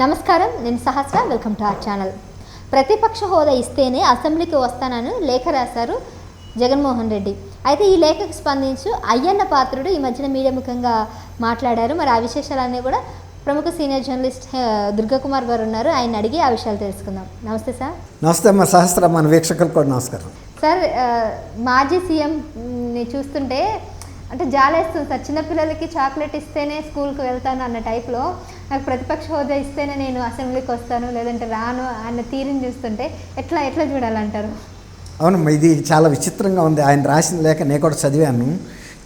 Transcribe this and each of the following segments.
నమస్కారం నేను Sahasra. Welcome to our channel. ప్రతిపక్ష హోదా ఇస్తేనే అసెంబ్లీకి వస్తానని లేఖ రాశారు జగన్మోహన్ రెడ్డి. అయితే ఈ లేఖకు స్పందించు అయ్యన్న పాత్రుడు ఈ మధ్యన మీడియా ముఖంగా మాట్లాడారు. మరి ఆ విశేషాలన్నీ కూడా ప్రముఖ సీనియర్ జర్నలిస్ట్ దుర్గాకుమార్ గారు ఉన్నారు. ఆయన అడిగి ఆ విషయాలు తెలుసుకుందాం. నమస్తే సార్. నమస్తే అమ్మ సహస్ర మన వీక్షకులకు కూడా నమస్కారం. సార్ మాజీ సీఎం ని చూస్తుంటే అంటే జాలేస్తుంది సార్. చిన్నపిల్లలకి చాక్లెట్ ఇస్తేనే స్కూల్కి వెళ్తాను అన్న టైప్లో నాకు ప్రతిపక్ష హోదా ఇస్తేనే నేను అసెంబ్లీకి వస్తాను లేదంటే రాను అన్న తీరుని చూస్తుంటే ఎట్లా ఎట్లా చూడాలంటారు? అవునమ్మా ఇది చాలా విచిత్రంగా ఉంది. ఆయన రాసిన లేఖ నేను కూడా చదివాను.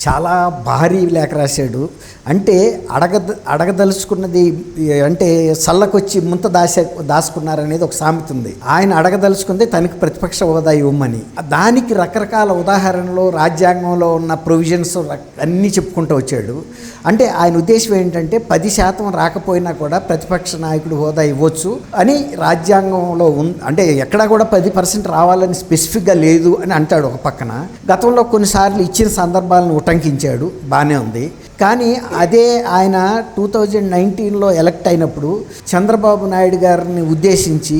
చాలా భారీ లేఖ రాశాడు. అంటే అడగ అడగదలుచుకున్నది అంటే సల్లకొచ్చి ముంత దాసే దాచుకున్నారనేది ఒక సామెత ఉంది. ఆయన అడగదలుచుకుంది తనకి ప్రతిపక్ష హోదా ఇవ్వమని. దానికి రకరకాల ఉదాహరణలు రాజ్యాంగంలో ఉన్న ప్రొవిజన్స్ అన్నీ చెప్పుకుంటూ వచ్చాడు. అంటే ఆయన ఉద్దేశం ఏంటంటే పది శాతం రాకపోయినా కూడా ప్రతిపక్ష నాయకుడు హోదా ఇవ్వచ్చు అని రాజ్యాంగంలో ఉం అంటే ఎక్కడా కూడా పది పర్సెంట్ రావాలని స్పెసిఫిక్గా లేదు అని అంటాడు ఒక పక్కన. గతంలో కొన్నిసార్లు ఇచ్చిన సందర్భాలను ఉటంకించాడు బాగానే ఉంది. కానీ అదే ఆయన టూ థౌజండ్ నైన్టీన్లో ఎలక్ట్ అయినప్పుడు చంద్రబాబు నాయుడు గారిని ఉద్దేశించి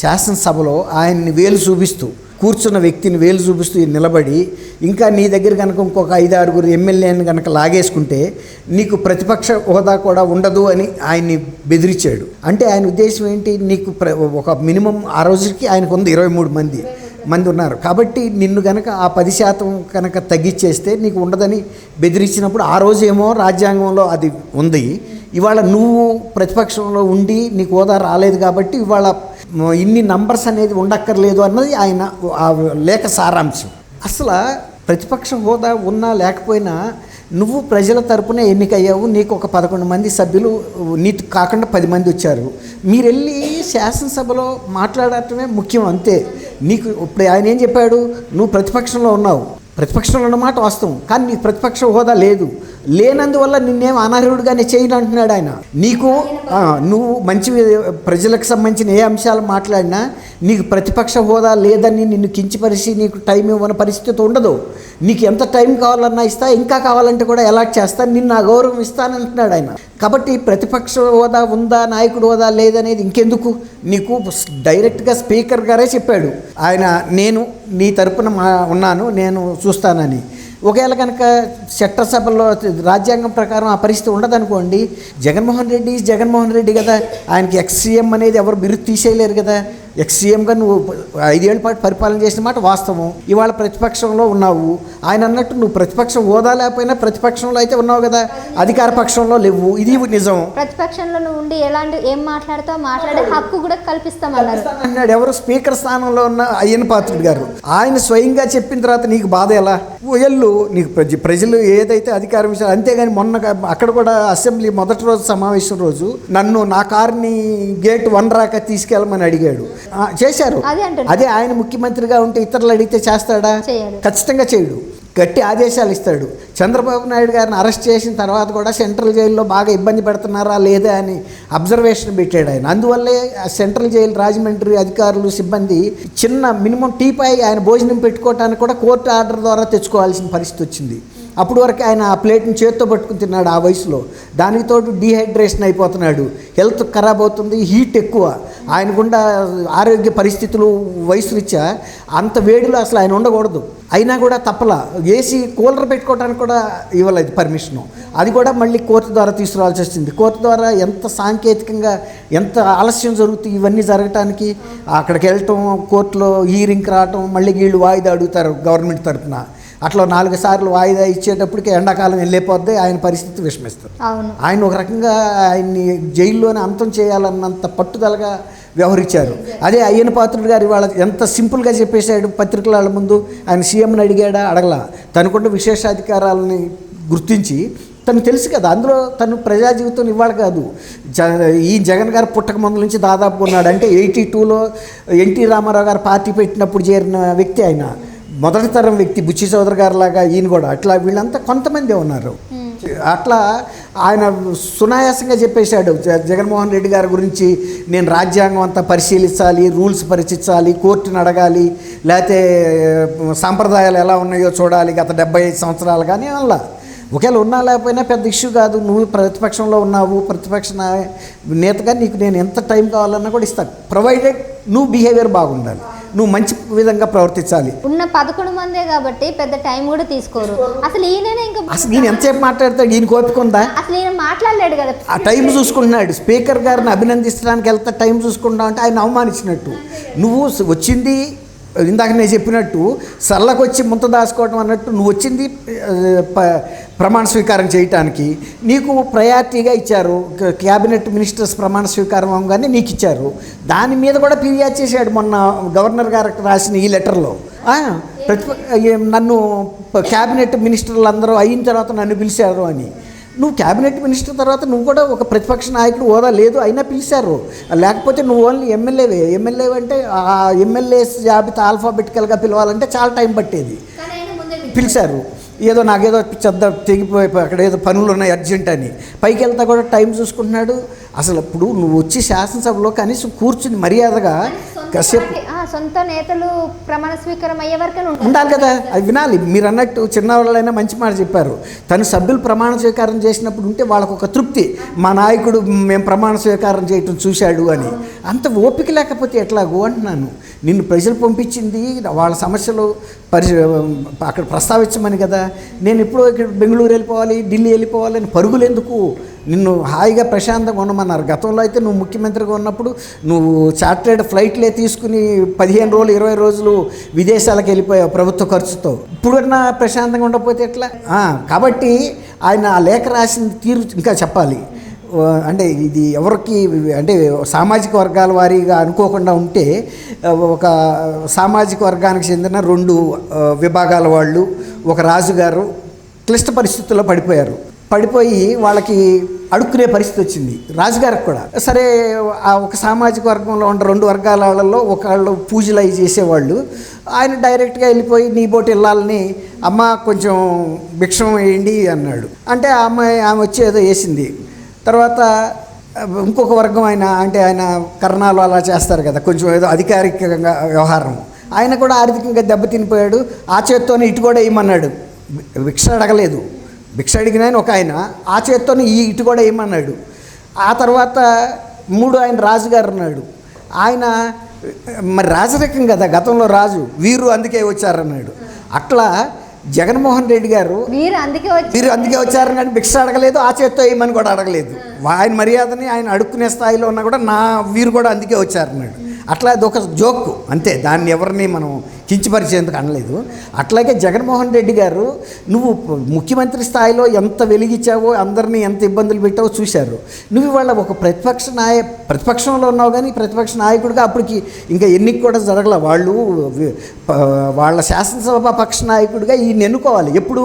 శాసనసభలో ఆయన్ని వేలు చూపిస్తూ కూర్చున్న వ్యక్తిని వేలు చూపిస్తూ నిలబడి ఇంకా నీ దగ్గర కనుక ఇంకొక ఐదు ఆరుగురు ఎమ్మెల్యేని కనుక లాగేసుకుంటే నీకు ప్రతిపక్ష హోదా కూడా ఉండదు అని ఆయన్ని బెదిరించాడు. అంటే ఆయన ఉద్దేశం ఏంటి? నీకు ప్ర ఒక మినిమం ఆ రోజుకి ఆయనకు ఉంది ఇరవై మూడు మంది. మంది ఉన్నారు. కాబట్టి నిన్ను కనుక ఆ పది శాతం కనుక తగ్గించేస్తే నీకు ఉండదని బెదిరించినప్పుడు ఆ రోజు ఏమో రాజ్యాంగంలో అది ఉంది. ఇవాళ నువ్వు ప్రతిపక్షంలో ఉండి నీకు హోదా రాలేదు కాబట్టి ఇవాళ ఇన్ని నంబర్స్ అనేది ఉండక్కర్లేదు అన్నది ఆయన ఆ లేఖ సారాంశం. అసలు ప్రతిపక్ష హోదా ఉన్నా లేకపోయినా నువ్వు ప్రజల తరపున ఎన్నికయ్యావు నీకు ఒక పదకొండు మంది సభ్యులు నీకు కాకుండా పది మంది వచ్చారు. మీరు వెళ్ళి శాసనసభలో మాట్లాడటమే ముఖ్యం అంతే. నీకు ఇప్పుడు ఆయన ఏం చెప్పాడు? నువ్వు ప్రతిపక్షంలో ఉన్నావు. ప్రతిపక్షంలో ఉన్నమాట వాస్తవం. కానీ నీకు ప్రతిపక్ష హోదా లేదు. లేనందువల్ల నిన్నేం అనర్హుడిగానే చేయను అంటున్నాడు ఆయన. నీకు నువ్వు మంచి ప్రజలకు సంబంధించిన ఏ అంశాలు మాట్లాడినా నీకు ప్రతిపక్ష హోదా లేదని నిన్ను కించిపరిచి నీకు టైం ఇవ్వని పరిస్థితి ఉండదు. నీకు ఎంత టైం కావాలన్నా ఇస్తా ఇంకా కావాలంటే కూడా ఎలాట్ చేస్తా నిన్ను ఆ గౌరవం ఇస్తానంటున్నాడు ఆయన. కాబట్టి ప్రతిపక్ష హోదా ఉందా నాయకుడు హోదా లేదనేది ఇంకెందుకు? నీకు డైరెక్ట్గా స్పీకర్ గారే చెప్పాడు. ఆయన నేను నీ తరపున మా ఉన్నాను నేను చూస్తానని. ఒకవేళ కనుక చట్టసభలో రాజ్యాంగం ప్రకారం ఆ పరిస్థితి ఉండదనుకోండి జగన్మోహన్ రెడ్డి జగన్మోహన్ రెడ్డి కదా. ఆయనకి ఎక్స్సీఎం అనేది ఎవరు బిరుదు తీసేయలేరు కదా. ఎక్స్ సీఎంగా నువ్వు ఐదేళ్ళ పాటు పరిపాలన చేసిన మాట వాస్తవం. ఇవాళ ప్రతిపక్షంలో ఉన్నావు. ఆయన అన్నట్టు నువ్వు ప్రతిపక్షం హోదా లేకపోయినా ప్రతిపక్షంలో అయితే ఉన్నావు కదా. అధికార పక్షంలో లేవు. ఇది నిజం. ప్రతిపక్షంలో నువ్వు ఉండి ఎలాంటి ఏం మాట్లాడతావు? మాట్లాడే హక్కు కూడా కల్పిస్తామన్నారు. అన్నాడు. ఎవరు? స్పీకర్ స్థానంలో ఉన్న అయ్యన్ పాత్రుడు గారు. ఆయన స్వయంగా చెప్పిన తర్వాత నీకు బాధ ఎలా? ఎల్లు నీకు ప్రజ ప్రజలు ఏదైతే అధికారం ఇచ్చారో అంతేగాని మొన్న అక్కడ కూడా అసెంబ్లీ మొదటి రోజు సమావేశం రోజు నన్ను నా కార్ని గేట్ వన్ రాక తీసుకెళ్ళమని అడిగాడు. చేశారు. అదే ఆయన ముఖ్యమంత్రిగా ఉంటే ఇతరులు అడిగితే చేస్తాడా. ఖచ్చితంగా చేయడు. గట్టి ఆదేశాలు ఇస్తాడు. చంద్రబాబు నాయుడు గారిని అరెస్ట్ చేసిన తర్వాత కూడా సెంట్రల్ జైల్లో బాగా ఇబ్బంది పెడుతున్నారా లేదా అని అబ్జర్వేషన్ పెట్టాడు ఆయన. అందువల్లే సెంట్రల్ జైలు రాజమండ్రి అధికారులు సిబ్బంది చిన్న మినిమం టీపై ఆయన భోజనం పెట్టుకోవటానికి కూడా కోర్టు ఆర్డర్ ద్వారా తెచ్చుకోవాల్సిన పరిస్థితి వచ్చింది. అప్పుడు వరకు ఆయన ఆ ప్లేట్ని చేత్తో పట్టుకుని తిన్నాడు ఆ వయసులో. దానికి తోడు డీహైడ్రేషన్ అయిపోతున్నాడు. హెల్త్ ఖరాబ్ అవుతుంది హీట్ ఎక్కువ. ఆయన గుండా ఆరోగ్య పరిస్థితులు వయసు రీత్యా అంత వేడిలో అసలు ఆయన ఉండకూడదు. అయినా కూడా తప్పలా. ఏసీ కూలర్ పెట్టుకోవడానికి కూడా ఇవ్వలేదు పర్మిషను. అది కూడా మళ్ళీ కోర్టు ద్వారా తీసుకురావాల్సి వచ్చింది. కోర్టు ద్వారా ఎంత సాంకేతికంగా ఎంత ఆలస్యం జరుగుతుంది ఇవన్నీ జరగటానికి అక్కడికి వెళ్ళటం కోర్టులో హీరింగ్కి రావటం మళ్ళీ వీళ్ళు వాయిదా అడుగుతారు గవర్నమెంట్ తరఫున అట్లా నాలుగు సార్లు వాయిదా ఇచ్చేటప్పటికి ఎండాకాలం వెళ్ళిపోద్ది ఆయన పరిస్థితి విషమిస్తుంది. ఆయన ఒక రకంగా ఆయన్ని జైల్లోనే అంతం చేయాలన్నంత పట్టుదలగా వ్యవహరించారు. అదే అయ్యన పాత్రుడు గారు ఇవాళ ఎంత సింపుల్గా చెప్పేశాడు పత్రికల వాళ్ళ ముందు ఆయన సీఎంని అడిగాడా? అడగలా. తనకున్న విశేషాధికారాలని గుర్తించి తను తెలుసు కదా అందులో తను ప్రజా జీవితం ఇవాళ కాదు. జ ఈ జగన్ గారు పుట్టక ముందు నుంచి దాదాపు ఉన్నాడు. అంటే ఎయిటీ టూలో ఎన్టీ రామారావు గారు పార్టీ పెట్టినప్పుడు చేరిన వ్యక్తి ఆయన. మొదటి తరం వ్యక్తి బుచ్చి చౌదరి గారు లాగా ఈయన కూడా అట్లా వీళ్ళంతా కొంతమందే ఉన్నారు. అట్లా ఆయన సునాయాసంగా చెప్పేశాడు జ- జగన్మోహన్ రెడ్డి గారి గురించి నేను రాజ్యాంగం అంతా పరిశీలించాలి రూల్స్ పరిచించాలి కోర్టును అడగాలి లేకపోతే సాంప్రదాయాలు ఎలా ఉన్నాయో చూడాలి గత డెబ్బై ఐదు సంవత్సరాలు కానీ అలా. ఒకవేళ ఉన్నా లేకపోయినా పెద్ద ఇష్యూ కాదు. నువ్వు ప్రతిపక్షంలో ఉన్నావు. ప్రతిపక్ష నేతగా నీకు నేను ఎంత టైం కావాలన్నా కూడా ఇస్తాను. ప్రొవైడెడ్ నువ్వు బిహేవియర్ బాగుండాలి. నువ్వు మంచి విధంగా ప్రవర్తించాలి. ఉన్న పదకొండు మందే కాబట్టి పెద్ద టైం కూడా తీసుకోరు. అసలు ఈయననే ఇంకా అసలు నేను ఎంతసేపు మాట్లాడతాడు ఈయన కోపిక ఉందా అసలు ఈయన మాట్లాడలేడు కదా. ఆ టైం చూసుకుంటున్నాడు. స్పీకర్ గారిని అభినందించడానికి వెళ్తే టైం చూసుకుంటా అంటే ఆయన అవమానించినట్టు. నువ్వు వచ్చింది ఇందాక నేను చెప్పినట్టు సల్లకు వచ్చి ముంత దాచుకోవడం అన్నట్టు నువ్వు వచ్చింది ప్రమాణ స్వీకారం చేయటానికి నీకు ప్రయారిటీగా ఇచ్చారు క్యాబినెట్ మినిస్టర్స్ ప్రమాణ స్వీకారం అవగానే నీకు ఇచ్చారు. దాని మీద కూడా ఫిర్యాదు చేశాడు మొన్న గవర్నర్ గారికి రాసిన ఈ లెటర్లో. ప్రతి ప్రతిప నన్ను క్యాబినెట్ మినిస్టర్లు అందరూ అయిన తర్వాత నన్ను పిలిచారు అని. నువ్వు క్యాబినెట్ మినిస్టర్ తర్వాత నువ్వు కూడా ఒక ప్రతిపక్ష నాయకుడు హోదా లేదు అయినా పిలిచారు. లేకపోతే నువ్వు ఓన్లీ ఎమ్మెల్యేవే ఎమ్మెల్యే అంటే ఆ ఎమ్మెల్యే జాబితా ఆల్ఫాబెటికల్గా పిలవాలంటే చాలా టైం పట్టేది. పిలిచారు. ఏదో నాకేదో చెద్ద తెగిపోయి అక్కడ ఏదో పనులు ఉన్నాయి అర్జెంట్ అని. పైకి వెళ్తా కూడా టైం చూసుకుంటున్నాడు. అసలు ఇప్పుడు నువ్వు వచ్చి శాసనసభలో కనీసం కూర్చుని మర్యాదగా ఆ, సొంత నేతలు ప్రమాణ స్వీకారం అయ్యే వరకే. ఉండాలి కదా. అది వినాలి. మీరు అన్నట్టు చిన్నవాళ్ళైనా మంచి మాట చెప్పారు. తను సభ్యులు ప్రమాణ స్వీకారం చేసినప్పుడు ఉంటే వాళ్ళకు ఒక తృప్తి. మా నాయకుడు మేము ప్రమాణ స్వీకారం చేయటం చూశాడు అని. అంత ఓపిక లేకపోతే ఎట్లాగో అంటున్నాను. నిన్ను ప్రజలు పంపించింది వాళ్ళ సమస్యలు పరి అక్కడ ప్రస్తావించమని కదా. నేను ఎప్పుడో ఇక్కడ బెంగళూరు వెళ్ళిపోవాలి ఢిల్లీ వెళ్ళిపోవాలి అని పరుగులు ఎందుకు? నిన్ను హాయిగా ప్రశాంతంగా ఉండమన్నారు. గతంలో అయితే నువ్వు ముఖ్యమంత్రిగా ఉన్నప్పుడు నువ్వు చార్టెడ్ ఫ్లైట్లే తీసుకుని పదిహేను రోజులు ఇరవై రోజులు విదేశాలకు వెళ్ళిపోయావు ప్రభుత్వ ఖర్చుతో. ఇప్పుడన్నా ప్రశాంతంగా ఉండకపోతే ఎట్లా? కాబట్టి ఆయన ఆ లేఖ రాసిన తీరు ఇంకా చెప్పాలి. అంటే ఇది ఎవరికి అంటే సామాజిక వర్గాల వారీగా అనుకోకుండా ఉంటే ఒక సామాజిక వర్గానికి చెందిన రెండు విభాగాల వాళ్ళు ఒక రాజుగారు క్లిష్ట పరిస్థితుల్లో పడిపోయారు. పడిపోయి వాళ్ళకి అడుక్కునే పరిస్థితి వచ్చింది. రాజుగారికి కూడా. సరే ఆ ఒక సామాజిక వర్గంలో ఉన్న రెండు వర్గాలలో ఒకళ్ళు పూజలు అవి చేసేవాళ్ళు. ఆయన డైరెక్ట్గా వెళ్ళిపోయి నీ బోటి వెళ్ళాలని అమ్మ కొంచెం భిక్షం వేయండి అన్నాడు. అంటే ఆ అమ్మాయి ఆమె వచ్చి ఏదో వేసింది. తర్వాత ఇంకొక వర్గం ఆయన అంటే ఆయన కర్ణాలు అలా చేస్తారు కదా కొంచెం ఏదో అధికారికంగా వ్యవహారం. ఆయన కూడా ఆర్థికంగా దెబ్బతినిపోయాడు. ఆ చేత్తోనే ఇటు కూడా వేయమన్నాడు. భిక్ష అడగలేదు. భిక్ష అడిగిన ఆయన ఒక ఆయన ఆ చేత్తోనే ఈ ఇటు కూడా వేయమన్నాడు ఆ తర్వాత మూడు ఆయన రాజుగారు ఉన్నాడు ఆయన మరి రాజరికం కదా గతంలో రాజు వీరు అందుకే వచ్చారన్నాడు. అట్లా జగన్మోహన్ రెడ్డి గారు వీరు అందుకే వచ్చి మీరు అందుకే వచ్చారు కానీ భిక్ష అడగలేదు ఆ చేత్తో వేయమని కూడా అడగలేదు. ఆయన మర్యాదని ఆయన అడుక్కునే స్థాయిలో ఉన్నా కూడా నా వీరు కూడా అందుకే వచ్చారన్నాడు. అట్లా అది ఒక జోక్. అంతే దాన్ని ఎవరిని మనం కించపరిచేందుకు అనలేదు. అట్లాగే జగన్మోహన్ రెడ్డి గారు నువ్వు ముఖ్యమంత్రి స్థాయిలో ఎంత వెలిగించావో అందరినీ ఎంత ఇబ్బందులు పెట్టావో చూశారు. నువ్వు ఇవాళ ఒక ప్రతిపక్ష నాయ ప్రతిపక్షంలో ఉన్నావు కానీ ప్రతిపక్ష నాయకుడిగా అప్పటికి ఇంకా ఎన్నిక కూడా జరగల. వాళ్ళు వాళ్ళ శాసనసభ పక్ష నాయకుడిగా ఈయన ఎన్నుకోవాలి. ఎప్పుడు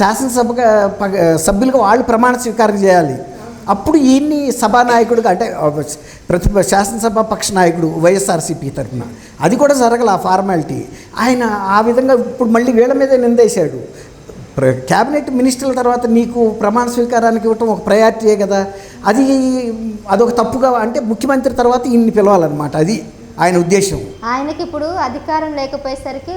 శాసనసభగా సభ్యులుగా వాళ్ళు ప్రమాణ స్వీకారం చేయాలి. అప్పుడు ఈయన్ని సభానాయకుడుగా అంటే ప్రతి శాసనసభ పక్ష నాయకుడు వైఎస్ఆర్సీపీ తరఫున అది కూడా జరగల ఆ ఫార్మాలిటీ. ఆయన ఆ విధంగా ఇప్పుడు మళ్ళీ వీళ్ళ మీదే నిందేశాడు. ప్ర- క్యాబినెట్ మినిస్టర్ల తర్వాత నీకు ప్రమాణ స్వీకారానికి ఇవ్వటం ఒక ప్రయారిటీయే కదా. అది అదొక తప్పుగా అంటే ముఖ్యమంత్రి తర్వాత ఈయన్ని పిలవాలన్నమాట. అది ఆయన ఉద్దేశం. ఆయనకి ఇప్పుడు అధికారం లేకపోయేసరికి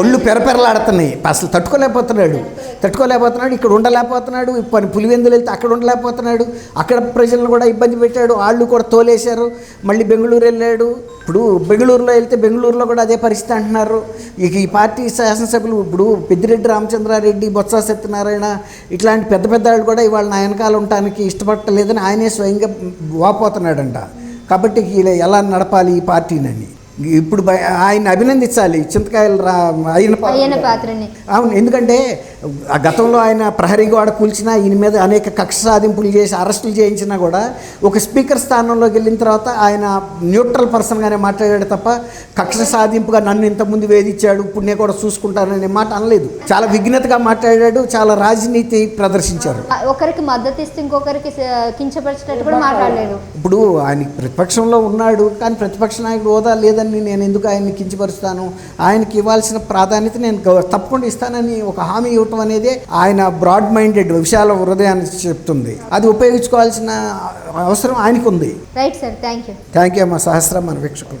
ఒళ్ళు పెరపెరలాడుతున్నాయి. అసలు తట్టుకోలేకపోతున్నాడు. తట్టుకోలేకపోతున్నాడు ఇక్కడ ఉండలేకపోతున్నాడు పని పులివెందులు వెళ్తే అక్కడ ఉండలేకపోతున్నాడు అక్కడ ప్రజలను కూడా ఇబ్బంది పెట్టాడు వాళ్ళు కూడా తోలేశారు మళ్ళీ బెంగళూరు వెళ్ళాడు. ఇప్పుడు బెంగళూరులో వెళ్తే బెంగళూరులో కూడా అదే పరిస్థితి అంటున్నారు. ఇక ఈ పార్టీ శాసనసభ్యులు ఇప్పుడు పెద్దిరెడ్డి రామచంద్రారెడ్డి బొత్స సత్యనారాయణ ఇట్లాంటి పెద్ద పెద్ద వాళ్ళు కూడా ఇవాళ నా వెనకాల ఉండటానికి ఇష్టపడలేదని ఆయనే స్వయంగా వాపోతున్నాడంట. కాబట్టి వీళ్ళు ఎలా నడపాలి ఈ పార్టీనని ఇప్పుడు ఆయన అభినందించాలి. చింతకాయలు రా. అయ్యన్న పాత్రని. అవును ఎందుకంటే ఆ గతంలో ఆయన ప్రహరీ గోడ కూల్చినా ఈయన మీద అనేక కక్ష సాధింపులు చేసి అరెస్టులు చేయించినా కూడా ఒక స్పీకర్ స్థానంలోకి వెళ్ళిన తర్వాత ఆయన న్యూట్రల్ పర్సన్గానే మాట్లాడాడు తప్ప కక్ష సాధింపుగా నన్ను ఇంతకుముందు వేధించాడు ఇప్పుడు నేను కూడా చూసుకుంటాననే మాట అనలేదు. చాలా విఘ్నతగా మాట్లాడాడు చాలా రాజనీతి ప్రదర్శించారు. ఒకరికి మద్దతు ఇస్తే ఇంకొకరికి కించపరిచినట్టు కూడా మాట్లాడలేదు. ఇప్పుడు ఆయన ప్రతిపక్షంలో ఉన్నాడు కానీ ప్రతిపక్ష నాయకుడు హోదా లేదని నేను ఎందుకు ఆయన్ని కించపరుస్తాను? ఆయనకి ఇవ్వాల్సిన ప్రాధాన్యత నేను తప్పకుండా ఇస్తానని ఒక హామీ ఇవ్వటం అనేది ఆయన బ్రాడ్ మైండెడ్ విశాల హృదయాన్ని చెప్తుంది. అది ఉపయోగించుకోవాల్సిన అవసరం ఆయనకు ఉంది right sir thank you thank you అమ్మా. సహస్రం మన వీక్షకులు